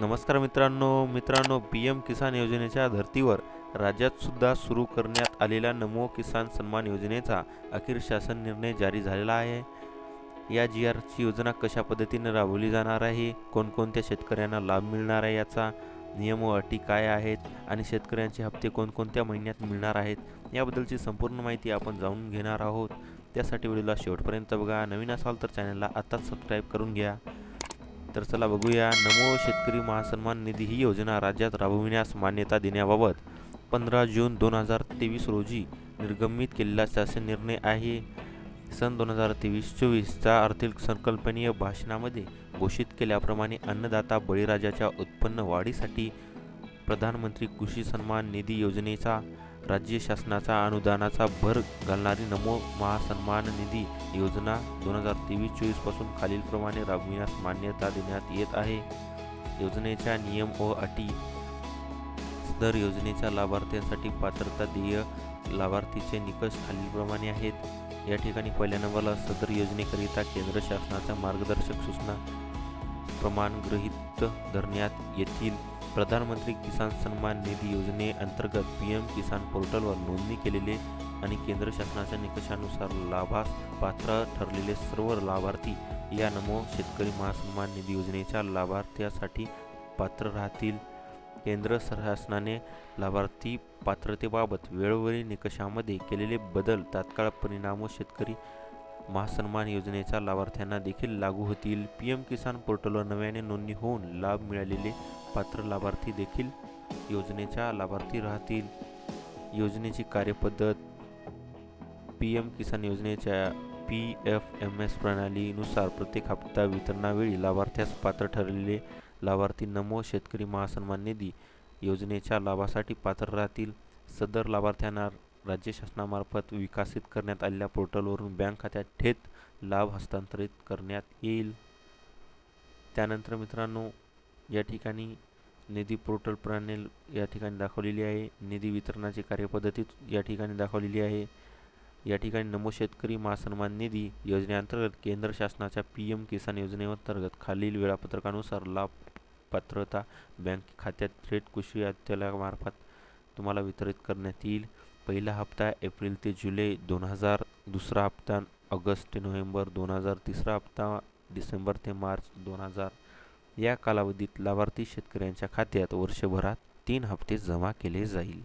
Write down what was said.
नमस्कार मित्रांनो मित्रांनो पी एम किसान योजनेच्या धर्तीवर राज्यात सुद्धा सुरू करण्यात आलेल्या नमो किसान सन्मान योजनेचा अखेर शासन निर्णय जारी झालेला आहे. या जी आरची योजना कशा पद्धतीने राबवली जाणार आहे? कोणकोणत्या शेतकऱ्यांना लाभ मिळणार आहे याचा नियम व अटी काय आहेत? आणि शेतकऱ्यांचे हप्ते कोणकोणत्या महिन्यात मिळणार आहेत? याबद्दलची संपूर्ण माहिती आपण जाणून घेणार आहोत. त्यासाठी व्हिडिओला शेवटपर्यंत बघा. नवीन असाल तर चॅनलला आत्ताच सबस्क्राईब करून घ्या. तर चला बघूया. नमो शेतकरी महासन्मान निधी ही योजना राज्यात राबविण्यास मान्यता देण्याबाबत पंधरा जून दोन हजार तेवीस रोजी निर्गमित केलेला शासन निर्णय आहे. सन दोन हजार तेवीस चोवीसचा आर्थिक संकल्पनीय भाषणामध्ये घोषित केल्याप्रमाणे अन्नदाता बळीराजाच्या उत्पन्न वाढीसाठी प्रधानमंत्री कृषी सन्मान निधी योजनेचा राज्य शासनाचा अनुदानाचा भर घालणारी नमो महासन्मान निधी योजना दोन हजार तेवीस चोवीसपासून खालीलप्रमाणे राबविण्यास मान्यता देण्यात येत आहे. योजनेच्या नियम व अटी. दर योजनेच्या लाभार्थ्यांसाठी पात्रता देय लाभार्थीचे निकष खालीलप्रमाणे आहेत. या ठिकाणी पहिल्या नंबरला सदर योजनेकरिता केंद्र शासनाच्या मार्गदर्शक सूचना प्रमाण गृहीत धरण्यात येतील. प्रधानमंत्री किसान सन्मान निधी योजनेअंतर्गत पी एम किसान पोर्टलवर नोंदणी केलेले आणि केंद्र शासनाच्या निकषानुसार लाभास पात्र ठरलेले सर्व लाभार्थी या नमो शेतकरी महासन्मान निधी योजनेच्या लाभार्थ्यासाठी पात्र राहतील. केंद्र शासनाने लाभार्थी पात्रतेबाबत वेळोवेळी निकषामध्ये केलेले बदल तात्काळ परिणाम शेतकरी महासन्मान योजनेच्या लाभार्थ्यांना देखील लागू होतील. पी एम किसान पोर्टलवर नव्याने नोंदणी होऊन लाभ मिळालेले पात्र लाभार्थी देखील योजनेच्या लाभार्थी राहतील. योजनेची कार्यपद्धत पी एम किसान योजनेच्या पी एफ एम एस प्रणालीनुसार प्रत्येक हप्ता वितरणावेळी लाभार्थ्यास पात्र ठरलेले लाभार्थी नमो शेतकरी महासन्मान निधी योजनेच्या लाभासाठी पात्र राहतील. सदर लाभार्थ्यांना राज्य शासनामार्फत विकसित करण्यात आलेल्या पोर्टलवरून बँक खात्यात थेट लाभ हस्तांतरित करण्यात येईल. त्यानंतर मित्रांनो या ठिकाणी निधी पोर्टल प्रणाली या ठिकाणी दाखवलेली आहे. निधी वितरणाची कार्यपद्धती या ठिकाणी दाखवलेली आहे. या ठिकाणी नमो शेतकरी महासन्मान निधी योजनेअंतर्गत केंद्र शासनाच्या पी एम किसान योजनेअंतर्गत खालील वेळापत्रकानुसार लाभ पात्रता बँक खात्यात थेट कृषी अत्यालयामार्फत तुम्हाला वितरित करण्यात येईल. पहिला हप्ता एप्रिल ते जुलै दोन हजार दुसरा हप्ता ऑगस्ट ते नोव्हेंबर दोन हजार तिसरा हप्ता डिसेंबर ते मार्च दोन हजार या कालावधीत लाभार्थी शेतकऱ्यांच्या खात्यात वर्षभरात तीन हप्ते जमा केले जाईल.